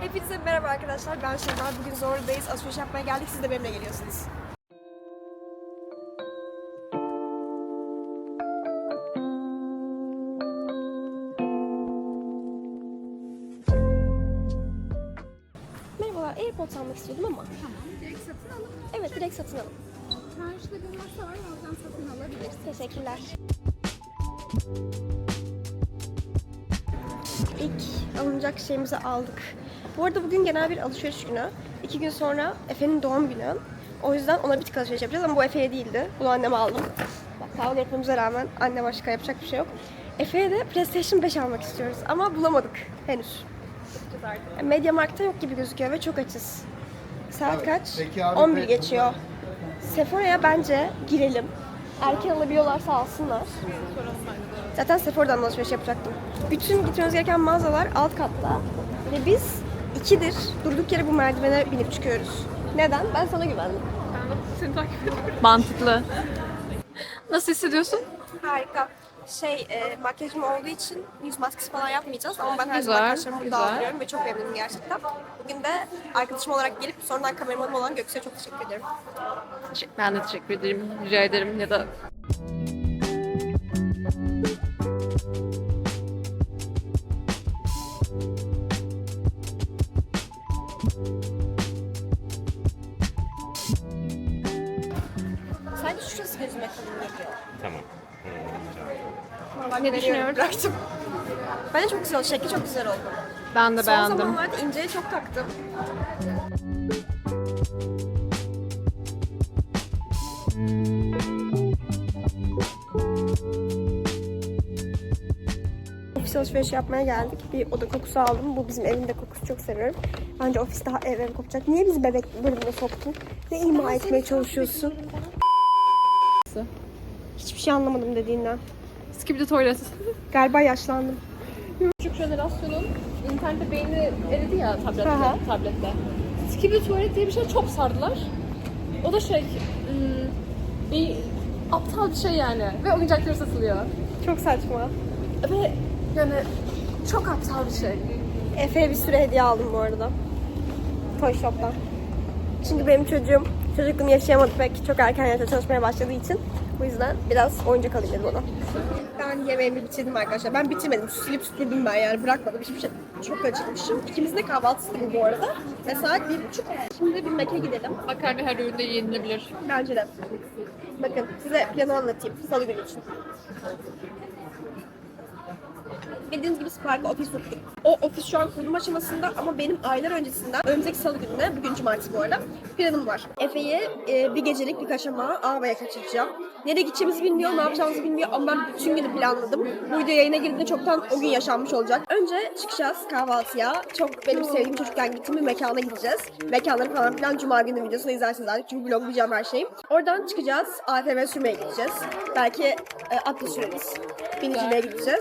Hepinize merhaba arkadaşlar. Ben Şeyma. Bugün Zorlu'dayız. Alışveriş yapmaya geldik. Siz de benimle geliyorsunuz. Merhabalar. AirPods almak istiyordum ama. Tamam, direkt satın alın. Evet, direkt satın alın. Karşıda bir masa var, oradan satın alabilirsin. Teşekkürler. İlk alınacak şeyimizi aldık. Bu arada bugün genel bir alışveriş günü. İki gün sonra Efe'nin doğum günü. O yüzden ona bir tık alışveriş yapacağız ama bu Efe'ye değildi. Bunu anneme aldım. Bak sağlık yapmamıza rağmen anne başka yapacak bir şey yok. Efe'ye de PlayStation 5 almak istiyoruz ama bulamadık henüz. Media Markt'ta yok gibi gözüküyor ve çok açız. Saat kaç? peki abi, 11 peki- geçiyor. Sephora'ya bence girelim. Erken alabiliyorlarsa alsınlar. Zaten Sephora'dan alışveriş yapacaktım. Bütün gitmemiz gereken mağazalar alt katta. Ve biz ikidir durduk yere bu merdivene binip çıkıyoruz. Neden? Ben sana güvendim. Mantıklı. Nasıl hissediyorsun? Harika. Şey, e, makyajım olduğu için yüz maskesi falan yapmayacağız ama ben her zaman Güzel, arkadaşlarımı burada güzel. alıyorum ve çok memnunum gerçekten. Bugün de arkadaşım olarak gelip sonradan kameramanım olan Göksu'ya çok teşekkür ederim. Ben de teşekkür ederim. Rica ederim ya da şurası gözüme kalın geliyor. Tamam. Ben ne düşünüyorum? Bıraktım. Bence çok güzel oldu. Şekli çok güzel oldu. ben de Son beğendim. zamanlarda inceye çok taktım. Ofis alışverişi yapmaya geldik. Bir oda kokusu aldım. Bu bizim evin de kokusu çok seviyorum. Bence ofis daha ev ev kokacak. Niye bizi bebek bölümüne soktun? Ne ima etmeye çalışıyorsun? Hiçbir şey anlamadım dediğinden. Skibidi tuvalet. Galiba yaşlandım. Küçük jenerasyonun internette beyni eridi ya tablette. Aha. tablette. Skibidi tuvalet diye bir şey çok sardılar. O da şey, hmm, bir aptal bir şey yani. Ve oyuncakları satılıyor. Çok saçma. Ve yani çok aptal bir şey. Efe'ye bir sürü hediye aldım bu arada. Toy Shop'tan. Çünkü benim çocuğum çocukluğunu yaşayamadı pek. Çok erken yaşta çalışmaya başladığı için. Bu yüzden biraz oyuncak alayım dedim ona. Ben yemeğimi bitirdim arkadaşlar. Ben bitirmedim. Silip süpürdüm ben yani. Bırakmadım hiçbir şey. Çok acıkmışım. İkimizin de kahvaltısı bu bu arada. Ve saat bir buçuk. Şimdi bir Mac'e gidelim. Makarna her öğünde yenilebilir. Bence de. Bakın size planı anlatayım. Salı günü için. Bildiğiniz gibi Spark'a ofis tuttuk. O ofis şu an kurulum aşamasında ama benim aylar öncesinden önümüzdeki salı gününe, bugün cumartesi bu arada, planım var. Efe'yi e, bir gecelik bir kaçamağa Ava'ya kaçıracağım. Nereye gideceğimizi bilmiyor, ne yapacağımızı bilmiyor ama ben bütün günü planladım. Bu video yayına girdiğinde çoktan o gün yaşanmış olacak. Önce çıkacağız kahvaltıya. Çok benim sevdiğim çocukken gittiğim bir mekana gideceğiz. Mekanları falan filan cuma günü videosunu izlersiniz artık çünkü vloglayacağım her şeyi. Oradan çıkacağız, ATV sürmeye gideceğiz. Belki e, atlı süreriz. Biniciliğe gideceğiz.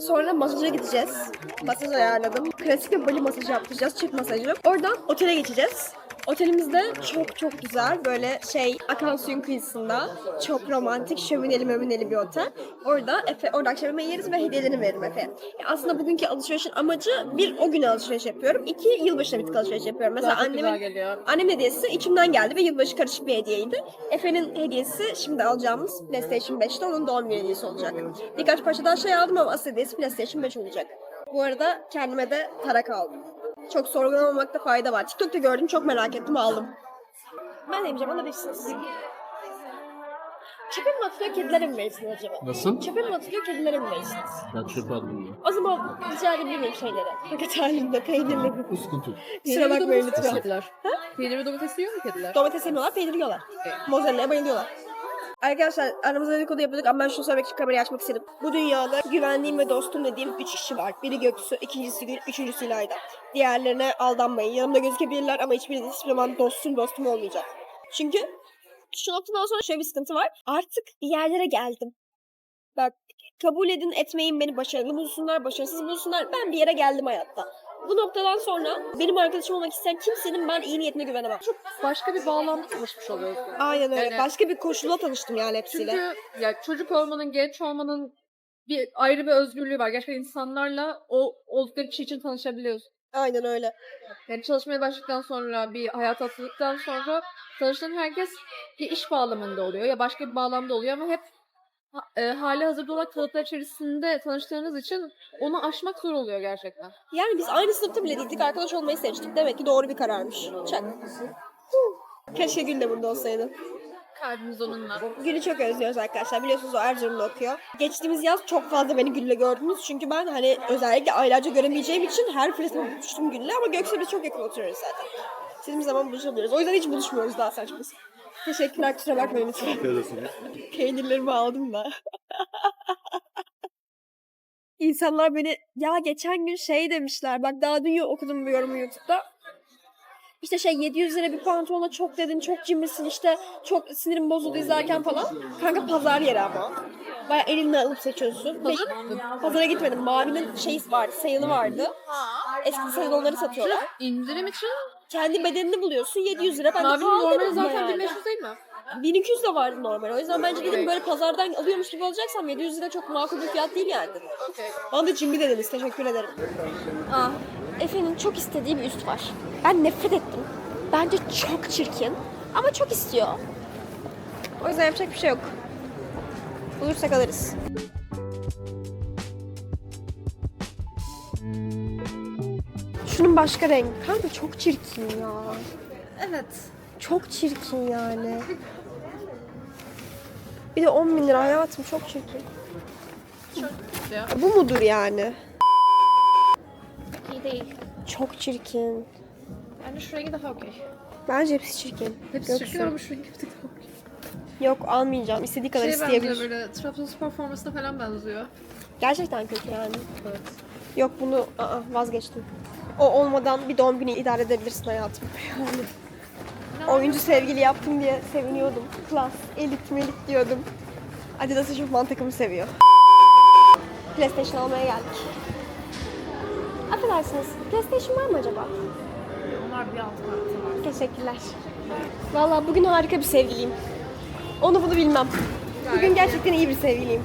Sonra masaja gideceğiz. Masaj ayarladım. Klasik bir bali masajı yaptıracağız. Çift masajı. Oradan otele geçeceğiz. Otelimizde çok çok güzel böyle şey akan suyun kıyısında çok romantik şömineli mömineli bir otel. Orada Efe, orada akşam yemeği yeriz ve hediyelerini veririm Efe. aslında bugünkü alışverişin amacı bir o güne alışveriş yapıyorum. iki yılbaşına bir tık alışveriş yapıyorum. Mesela Daha çok güzel annemin geliyor. Annemin hediyesi içimden geldi ve yılbaşı karışık bir hediyeydi. Efe'nin hediyesi şimdi alacağımız PlayStation 5'te onun doğum günü hediyesi olacak. Birkaç parça daha şey aldım ama asıl hediyesi PlayStation 5 olacak. Bu arada kendime de tarak aldım. Çok sorgulamamakta fayda var. TikTok'ta gördüm çok merak ettim aldım. Ben demeyeceğim alabilirsiniz. Çöpe mi atılıyor kedilere mi verirsiniz acaba? Nasıl? Çöpe mi atılıyor kedilere mi verirsiniz? Ben çöp aldım ya. O zaman rica edebilir miyim şeyleri? Paket halinde peynirli. Iskutu. Kusura bakmayın lütfen. Kediler. Peynir ve domates yiyor mu kediler? Domates yemiyorlar, peynir yiyorlar. Mozzarella'ya bayılıyorlar. Arkadaşlar aramızda dedikodu yapıyorduk ama ben şunu söylemek için kamerayı açmak istedim. Bu dünyada güvendiğim ve dostum dediğim üç kişi var. Biri Göksu, ikincisi Gül, üçüncüsü İlayda. Diğerlerine aldanmayın. Yanımda gözükebilirler ama hiçbiri hiçbir zaman dostum dostum olmayacak. Çünkü şu noktadan sonra şöyle bir sıkıntı var. Artık bir yerlere geldim. Bak kabul edin etmeyin beni başarılı bulsunlar, başarısız bulsunlar. Ben bir yere geldim hayatta. Bu noktadan sonra benim arkadaşım olmak isteyen kimsenin ben iyi niyetine güvenemem. Başka bir bağlamda tanışmış oluyorsun. Aynen öyle. Yani- Başka bir koşula tanıştım yani hepsiyle. Çünkü ya çocuk olmanın, genç olmanın bir ayrı bir özgürlüğü var. Gerçekten insanlarla o oldukları kişi için tanışabiliyorsun. Aynen öyle. Yani çalışmaya başladıktan sonra, bir hayat atıldıktan sonra tanıştığın herkes bir iş bağlamında oluyor ya başka bir bağlamda oluyor ama hep ha- e, hali hazırda olan kalıplar içerisinde tanıştığınız için onu aşmak zor oluyor gerçekten. Yani biz aynı sınıfta bile değildik. Arkadaş olmayı seçtik. Demek ki doğru bir kararmış. Çak. Keşke Gül de burada olsaydı. Kalbimiz onunla. Gül'ü çok özlüyoruz arkadaşlar. Biliyorsunuz o Erzurum'da okuyor. Geçtiğimiz yaz çok fazla beni Gül'le gördünüz. Çünkü ben hani özellikle aylarca göremeyeceğim için her fırsatımda buluştum Gül'le ama Göksel'e çok yakın oturuyoruz zaten. İstediğimiz zaman buluşabiliyoruz. O yüzden hiç buluşmuyoruz daha saçması. Teşekkürler kusura bakmayın lütfen. Peynirlerimi aldım da. İnsanlar beni ya geçen gün şey demişler. Bak daha dün okudum bir yorumu YouTube'da. İşte şey 700 lira bir pantolona çok dedin, çok cimrisin işte çok sinirim bozuldu izlerken falan. Kanka pazar yeri ama. Baya elinle alıp seçiyorsun. Pazar Ve- mı? Pazara gitmedim. Mavi'nin şey vardı, sale'ı vardı. Eski sale onları satıyorlar. İndirim için Kendi bedenini buluyorsun 700 lira. Ben de Mavi'nin pahalı normali dedim zaten yani. 1500 değil mi? 1200 de vardı normal. O yüzden bence dedim böyle pazardan alıyormuş gibi olacaksam 700 lira çok makul bir fiyat değil yani. dedim. Okey. Bana da cimri dediniz. Teşekkür ederim. Aa, Efe'nin çok istediği bir üst var. Ben nefret ettim. Bence çok çirkin. Ama çok istiyor. O yüzden yapacak bir şey yok. Bulursak alırız. Şunun başka renk. Kanka çok çirkin ya. Evet. Çok çirkin yani. Bir de 10 bin lira hayatım çok çirkin. Ya. Bu mudur yani? İyi değil. Çok çirkin. Bence şu rengi daha okey. Bence hepsi çirkin. Hepsi Yoksa- çirkin ama şu rengi bir tık daha okey. Yok almayacağım. İstediği kadar Şeye benziyor isteyebilir. böyle Trabzonspor formasına falan benziyor. Gerçekten kötü yani. Evet. Yok bunu aa, vazgeçtim. O olmadan bir doğum günü idare edebilirsin hayatım. Yani. Oyuncu sevgili yaptım diye seviniyordum. Klas, elit melit diyordum. Adidas eşofman takımı seviyor. PlayStation almaya geldik. Affedersiniz, PlayStation var mı acaba? Onlar bir alt kartı var. Teşekkürler. Vallahi bugün harika bir sevgiliyim. Onu bunu bilmem. Bugün gerçekten iyi bir sevgiliyim.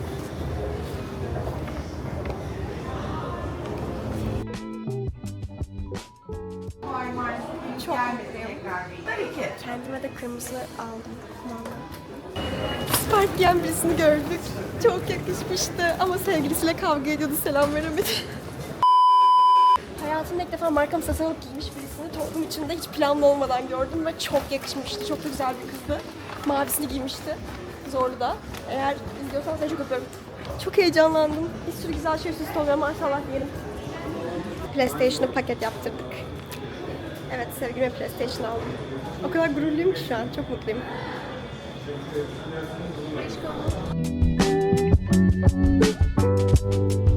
Kendime de kırmızı aldım. Spark giyen birisini gördük. Çok yakışmıştı ama sevgilisiyle kavga ediyordu selam veremedi. Hayatımda ilk defa markamı satın alıp giymiş birisini toplum içinde hiç planlı olmadan gördüm ve çok yakışmıştı. Çok da güzel bir kızdı. Mavisini giymişti. Zorlu da. Eğer izliyorsan seni çok öpüyorum. Çok heyecanlandım. Bir sürü güzel şey üst oluyor maşallah diyelim. PlayStation'ı paket yaptırdık. Evet sevgilime PlayStation aldım. O kadar gururluyum ki şu an. Çok mutluyum. Aşk olsun.